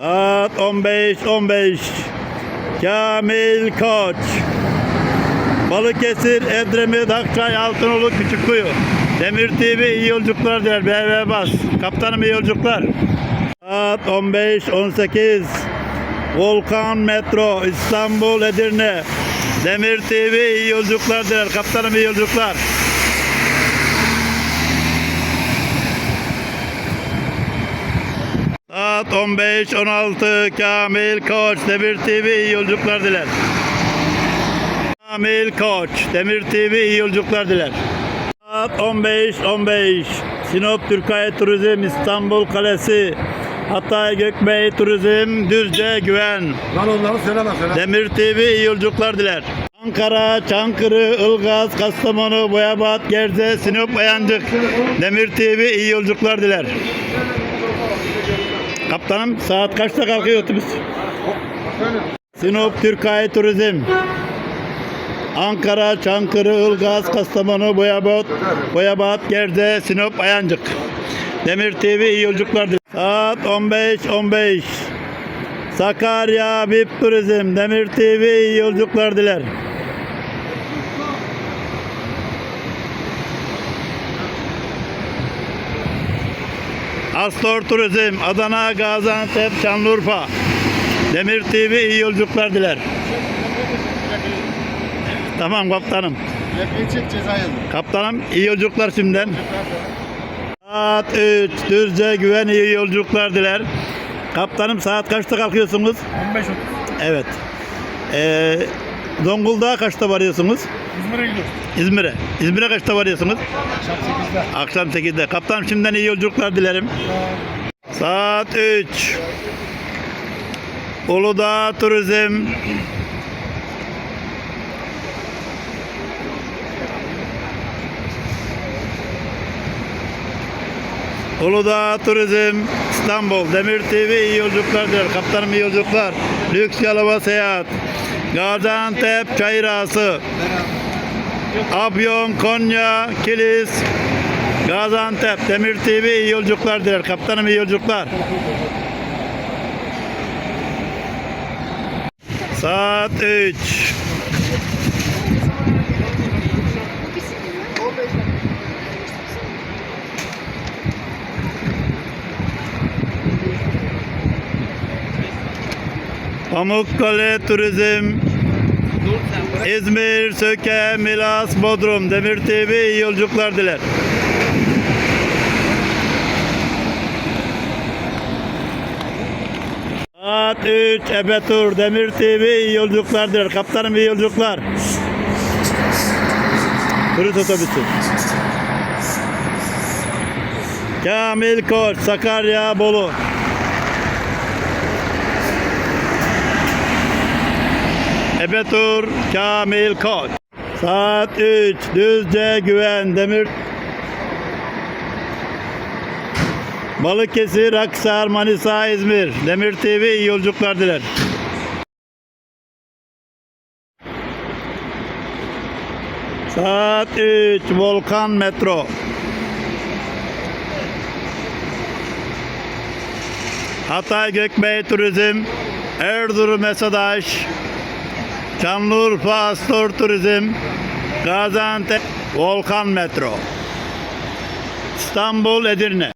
Saat 15.15 Kamil Koç Balıkesir, Edremit, Akçay, Altınoluk, Küçükkuyu Demir TV iyi yolculuklar diler. BB Bas. Kaptanım iyi yolculuklar. Saat 15.18 Volkan Metro İstanbul Edirne Demir TV iyi yolculuklar diler. Kaptanım iyi yolculuklar. Saat 15.16 Kamil Koç Demir TV iyi yolculuklar diler. Kamil Koç Demir TV iyi yolculuklar diler. Saat 15.15 Sinop Türkay Turizm İstanbul Kalesi Hatay Gökbey Turizm Düzce Güven Lan onları söyleme söyle. Demir TV iyi yolculuklar diler. Ankara, Çankırı, Ilgaz, Kastamonu, Boyabat, Gerze, Sinop, Ayancık. Demir TV iyi yolculuklar diler. Kaptanım saat kaçta kalkıyor otobüs? Sinop Türkay Turizm. Ankara, Çankırı, Ilgaz, Kastamonu, Boyabat, Boyabat, Gerze, Sinop, Ayancık. Demir TV iyi yolculuklar. Saat 15.15. Sakarya VIP Turizm Demir TV iyi yolculuklar diler. Astor Turizm Adana, Gaziantep, Şanlıurfa Demir TV iyi yolculuklar diler. Tamam kaptanım. Yakayı çek ceza yazın. Kaptanım iyi yolculuklar şimdiden. Saat 3 Düzce Güven iyi yolculuklar diler. Kaptanım saat kaçta kalkıyorsunuz? 15.30. Evet. Ee, Zonguldak'a kaçta varıyorsunuz? İzmir'e gidiyoruz. İzmir'e. İzmir'e kaçta varıyorsunuz? Akşam 8'de. Akşam 8'de. Kaptan şimdiden iyi yolculuklar dilerim. Saat 3. Uludağ Turizm. Uludağ Turizm İstanbul Demir TV iyi yolculuklar diyor. Kaptanım iyi yolculuklar. Lüks Yalova Seyahat. Gaziantep Çayırası. Afyon, Konya, Kilis, Gaziantep, Demir TV iyi yolculuklar diler. Kaptanım iyi yolculuklar. Saat 3. Pamukkale Turizm İzmir, Söke, Milas, Bodrum, Demir TV iyi yolculuklar diler. Saat 3 Ebetur, Demir TV iyi yolculuklar diler. Kaptanım iyi yolculuklar. Turist otobüsü. Kamil Koç, Sakarya, Bolu. Ebetur Kamil Koç. Saat 3 Düzce Güven Demir Balıkesir, Aksar, Manisa, İzmir. Demir TV iyi yolculuklar diler. Saat 3 Volkan Metro. Hatay Gökbey Turizm, Erzurum Esadaş, Şanlıurfa Astor Turizm, Gaziantep Volkan Metro, İstanbul Edirne.